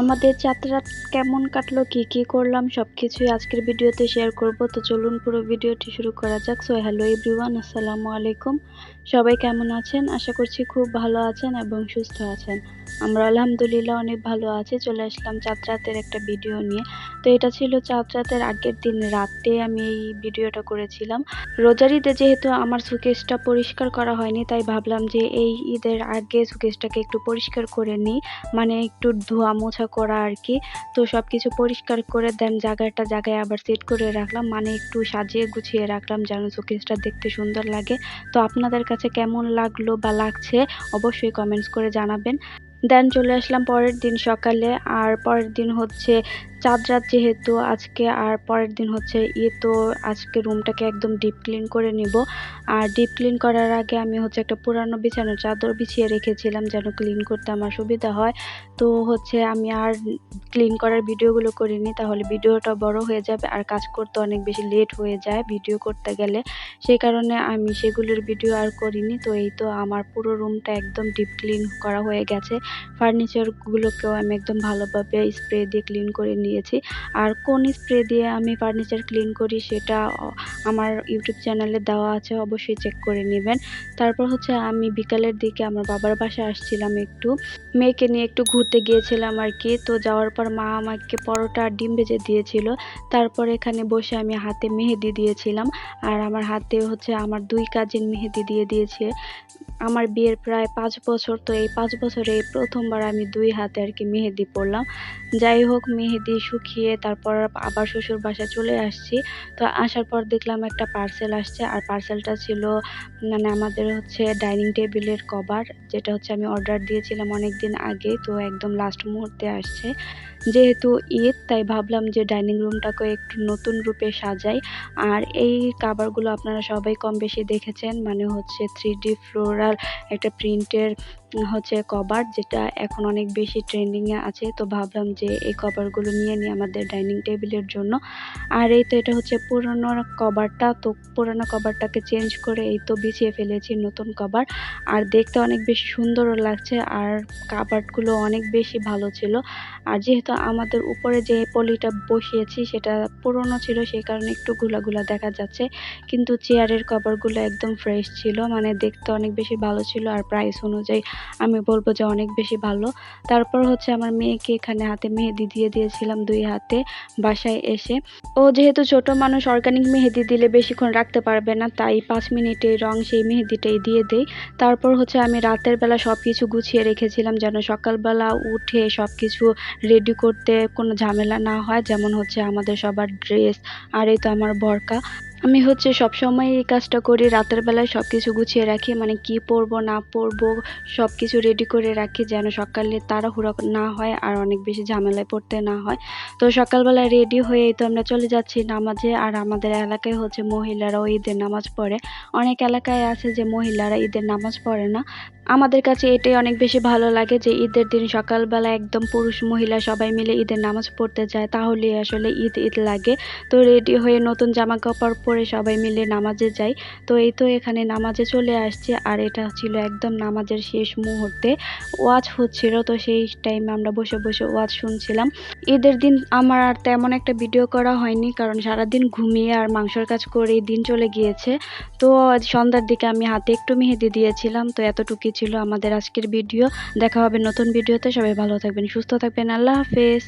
আমাদের যাত্রা কেমন কাটলো, কি কি করলাম সব কিছুই আজকের ভিডিওতে শেয়ার করব। তো চলুন পুরো ভিডিওটি শুরু করা যাক। সো হ্যালো এভরিওয়ান আসসালামু আলাইকুম। সবাই কেমন আছেন? আশা করছি খুব ভালো আছেন এবং সুস্থ আছেন। আমরা আলহামদুলিল্লাহ অনেক ভালো আছি, চলে আসলাম চাঁদরাতের একটা ভিডিও নিয়ে। তো এটা ছিল চাঁদরাতের আগের দিন রাতে আমি এই ভিডিওটা করেছিলাম। রোজার ঈদে যেহেতু আমার সুকেশটা পরিষ্কার করা হয়নি, তাই ভাবলাম যে এই ঈদের আগে সুকেশটাকে একটু পরিষ্কার করে নিই মানে একটু ধোয়া মোছা করা আর কি। তো সব কিছু পরিষ্কার করে দেন, জায়গাটা জায়গায় আবার সেট করে রাখলাম মানে একটু সাজিয়ে গুছিয়ে রাখলাম যেন সুকেশটা দেখতে সুন্দর লাগে। তো আপনাদের কাছে কেমন লাগল বা লাগছে, অবশ্যই কমেন্টস করে জানাবেন। দেন চলে আসলাম পরের দিন সকালে আর পরের দিন হচ্ছে চাঁদ রাত যেহেতু আজকে আর পরের দিন হচ্ছে ইয়ে তো আজকে রুমটাকে একদম ডিপ ক্লিন করে নিব। আর ডিপ ক্লিন করার আগে আমি হচ্ছে একটা পুরানো বিছানার চাদর বিছিয়ে রেখেছিলাম যেন ক্লিন করতে আমার সুবিধা হয়। তো হচ্ছে আমি আর ক্লিন করার ভিডিওগুলো করিনি, তাহলে ভিডিওটা বড় হয়ে যাবে আর কাজ করতে অনেক বেশি লেট হয়ে যায় ভিডিও করতে গেলে। সেই কারণে আমি সেগুলোর ভিডিও আর করিনি, তো এই তো আমার পুরো রুমটা একদম ডিপ ক্লিন করা হয়ে গেছে। ফার্নিচারগুলোকেও আমি একদম ভালোভাবে স্প্রে দিয়ে ক্লিন করে নিই দিয়েছি। আর কোন স্প্রে দিয়ে আমি ফার্নিচার ক্লিন করি সেটা আমার ইউটিউব চ্যানেলে দেওয়া আছে, অবশ্যই চেক করে নেবেন। তারপর হচ্ছে আমি বিকালের দিকে আমার বাবার বাসায় আসছিলাম একটু। মেয়েকে নিয়ে একটু ঘুরতে গিয়েছিলাম আর কি। তো যাওয়ার পর মা আমাকে পরোটা আর ডিম ভেজে দিয়েছিল। তারপর এখানে বসে আমি হাতে মেহেদি দিয়েছিলাম। আর আমার হাতে হচ্ছে আমার দুই কাজিন মেহেদি দিয়ে দিয়েছে। আমার বিয়ের প্রায় পাঁচ বছর। তো এই পাঁচ বছরে প্রথমবার আমি দুই হাতে আর কি মেহেদি পরলাম। যাই হোক, মেহেদি শুকিয়ে তারপর আবার শ্বশুর বাসায় চলে আসছি। তো আসার পর দেখলাম একটা পার্সেল আসছে আর পার্সেলটা ছিল মানে আমাদের হচ্ছে ডাইনিং টেবিলের কভার যেটা হচ্ছে আমি অর্ডার দিয়েছিলাম অনেক দিন আগে, তো একদম লাস্ট মুহূর্তে আসছে। যেহেতু ঈদ, তাই ভাবলাম যে ডাইনিং রুমটাকে একটু নতুন রূপে সাজাই। আর এই কাভারগুলো আপনারা সবাই কম বেশি দেখেছেন মানে হচ্ছে থ্রি ডি ফ্লোরাল একটা প্রিন্টের হচ্ছে কভার যেটা এখন অনেক বেশি ট্রেন্ডিংয়ে আছে। তো ভাবলাম যে এই কভারগুলো নিয়ে নিই আমাদের ডাইনিং টেবিলের জন্য। আর এই তো এটা হচ্ছে পুরনো কভারটা তো পুরনো কভারটাকে চেঞ্জ করে এই তো বিছিয়ে ফেলেছি নতুন কভার আর দেখতে অনেক বেশি সুন্দরও লাগছে, আর কাভারগুলো অনেক বেশি ভালো ছিল। আর যেহেতু আমাদের উপরে যে পলিটা বসিয়েছি, সেটা পুরনো ছিল, সেই কারণে একটু গুলা দেখা যাচ্ছে। কিন্তু চেয়ারের কভারগুলো একদম ফ্রেশ ছিল মানে দেখতে অনেক বেশি ভালো ছিল। আর প্রাইস অনুযায়ী আমি বলব যে অনেক বেশি ভালো। তারপর হচ্ছে আমার মেয়েকে এখানে হাতে মেহেদি দিয়ে দিয়েছিলাম দুই হাতে বাসায় এসে। ও যেহেতু ছোট মানুষ অর্গানিক মেহেদি দিলে বেশিক্ষণ রাখতে পারবে না, তাই পাঁচ মিনিটে রং সেই মেহেদিটাই দিয়ে দেই। তারপর হচ্ছে আমি রাতের বেলা সব কিছু গুছিয়ে রেখেছিলাম যেন সকালবেলা উঠে সব কিছু রেডি করতে কোনো ঝামেলা না হয়, যেমন হচ্ছে আমাদের সবার ড্রেস আর এই তো আমার বরকা। আমি হচ্ছে সব সময় এই কাজটা করি, রাতের বেলায় সব কিছু গুছিয়ে রাখি মানে কি পরবো, না পরবো সব কিছু রেডি করে রাখি যেন সকালে তাড়াহুড়া না হয় আর অনেক বেশি ঝামেলায় পড়তে না হয়। তো সকালবেলা রেডি হয়ে তো আমরা চলে যাচ্ছি নামাজে আর আমাদের এলাকায় হচ্ছে মহিলারাও ঈদের নামাজ পড়ে। অনেক এলাকায় আছে যে মহিলারা ঈদের নামাজ পড়ে না। আমাদের কাছে এটাই অনেক বেশি ভালো লাগে যে ঈদের দিন সকালবেলা একদম পুরুষ মহিলা সবাই মিলে ঈদের নামাজ পড়তে যায় তাহলে আসলে ঈদ ঈদ লাগে। তো রেডি হয়ে নতুন জামা কাপড় পরে সবাই মিলে নামাজে যাই। তো এই তো এখানে নামাজে চলে আসছে আর এটা ছিল একদম নামাজের শেষ মুহূর্তে। ওয়াজ হচ্ছিল তো সেই টাইমে আমরা বসে বসে ওয়াজ শুনছিলাম। ঈদের দিন আমার আর তেমন একটা ভিডিও করা হয়নি কারণ সারাদিন ঘুমিয়ে আর মাংসর কাজ করে দিন চলে গিয়েছে। তো সন্ধ্যার দিকে আমি হাতে একটু মেহেদি দিয়েছিলাম, তো এতটুকুই ছিল আমাদের আজকের ভিডিও দেখা হবে নতুন ভিডিওতে সবাই ভালো থাকবেন, সুস্থ থাকবেন। আল্লাহ হাফেজ।